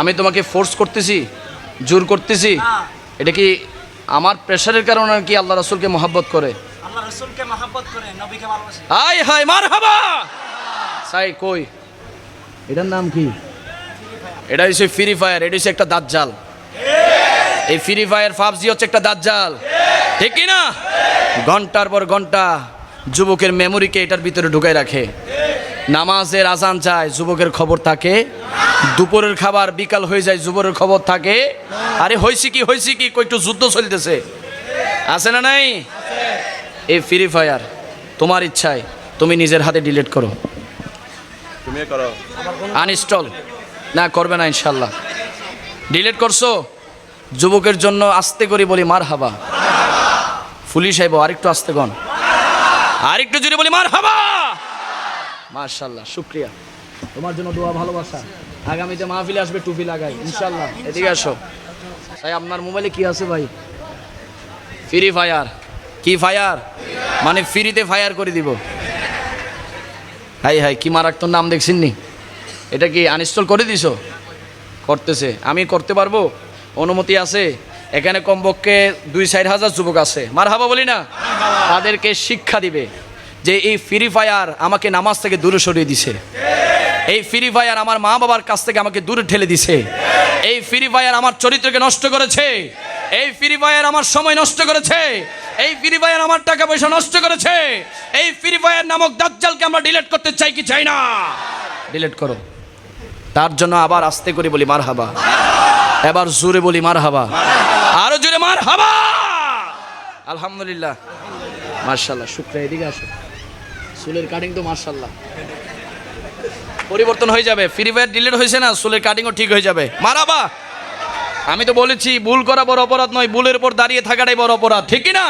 আমি তোমাকে ফোর্স করতেছি জোর করতেছি। এটা কি আমার প্রেশারের কারণে কি আল্লাহ রাসূলকে মহাব্বত করে? হাই হাই মার হাবা সাই কই? এটার নাম কি? এটা হচ্ছে ফ্রি ফায়ার এটা হচ্ছে একটা দাজ্জাল। এই ফ্রি ফায়ার পাবজি হচ্ছে একটা দাজ্জাল। ঠিক কি না ঘণ্টার পর ঘণ্টা যুবকের মেমোরিকে এটার ভিতরে ঢুকাই রাখে। নামাজের আজান চায় যুবকের খবর থাকে। দুপুরের খাবার বিকাল হয়ে যায় যুবকের খবর থাকে। আরে হয়েছে কি হয়েছে কি একটু যুদ্ধ চলতেছে। আছে না নাই? এই ফ্রি ফায়ার তোমার ইচ্ছায় তুমি নিজের হাতে ডিলিট করো। তুমি করো। আনইনস্টল না করবে না ইনশাল্লাহ ডিলিট করছ? যুবকের জন্য আস্তে করে বলি মার হাবা পুলিশ আইব আরেকটু আস্তে গন আরেকটু জুড়ে বলি মার হাবা মার্শাল্লাহ শুক্রিয়া। তোমার জন্য দোয়া ভালোবাসা। আগামীতে মাহফিলে আসবে টুপি লাগাই ইনশাল্লাহ এদিকে আসো। ভাই আপনার মোবাইলে কি আছে ভাই? ফ্রি ফায়ার কি ফায়ার মানে ফ্রিতে ফায়ার করে দিব। হাই হাই কি মারাত্মক নাম দেখছেন নি? এটা কি আনইনস্টল করে দিছো? করতেছে। আমি করতে পারব? অনুমতি আছে? এখানে কমপক্ষে দুই চার হাজার যুবক আছে। মার হাবা বলি না? তাদেরকে শিক্ষা দিবে। যে এই ফ্রি ফায়ার আমাকে নামাজ থেকে দূরে সরিয়ে দিছে। এই ফ্রি ফায়ার আমার মা বাবার কাছ থেকে আমাকে দূরে ঠেলে দিছে। এই ফ্রি ফায়ার আমার চরিত্রকে নষ্ট করেছে। এই ফ্রি ফায়ার আমার সময় নষ্ট করেছে। এই ফ্রি ফায়ার আমার টাকা পয়সা নষ্ট করেছে। এই ফ্রি ফায়ার নামক দাজ্জালকে আমরা ডিলিট করতে চাই কি চাই না? ডিলিট করো। তার জন্য আবার আস্তে করে বলি মার হাবা এবার জোরে বলি মার হাবা আরও জোরে মার হাবা আলহামদুলিল্লাহ। মার্শাল্লাহ শুক্রিয়া, এদিকে আসো। চুলের কাটিং তো মার্শাল্লাহ পরিবর্তন হয়ে যাবে। ফ্রি ফায়ার ডিলিট হয়েছে না, চুলের কাটিংও ঠিক হয়ে যাবে। মারাবা! আমি তো বলেছি, ভুল করা বড় অপরাধ নয়, ভুলের উপর দাঁড়িয়ে থাকাটাই বড় অপরাধ, ঠিক না?